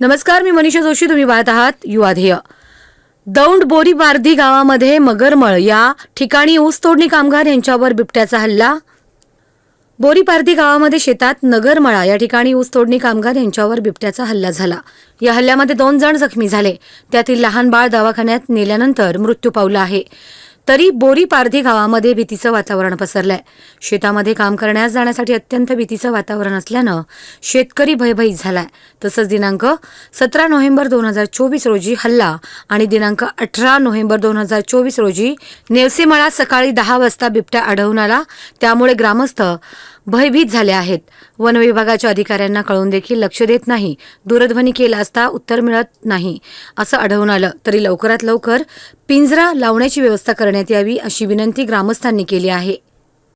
नमस्कार मी मनीषा जोशी. तुम्ही पाहत आहात युवाध्येय दौंड बोरीबार्धी गावामध्ये मगरमळ. या ठिकाणी ऊस तोडणी कामगार यांच्यावर बिबट्याचा हल्ला. बोरीपारधी गावामध्ये शेतात नगरमळा. या ठिकाणी ऊस तोडणी कामगार यांच्यावर बिबट्याचा हल्ला झाला. या हल्ल्यामध्ये दोन जण जखमी झाले. त्यातील लहान बाळ दवाखान्यात नेल्यानंतर मृत्यू पावला आहे. तरी बोरी पारधी गावामध्ये भीतीचं वातावरण पसरलंय. शेतामध्ये काम करण्यास जाण्यासाठी अत्यंत भीतीचं वातावरण असल्यानं शेतकरी भयभीत झालाय. तसंच दिनांक सतरा नोव्हेंबर दोन हजार चोवीस रोजी हल्ला आणि दिनांक अठरा नोव्हेंबर दोन हजार चोवीस रोजी नेवसेमळा सकाळी दहा वाजता बिबट्या आढळून आला. त्यामुळे ग्रामस्थ भयभीत झाले आहेत. वन विभागाच्या अधिकाऱ्यांना कळून देखील लक्ष देत नाही. दूरध्वनी केला असता उत्तर मिळत नाही असं आढळून आलं. तरी लवकरात लवकर पिंजरा लावण्याची व्यवस्था करण्यात यावी अशी विनंती ग्रामस्थांनी केली आहे.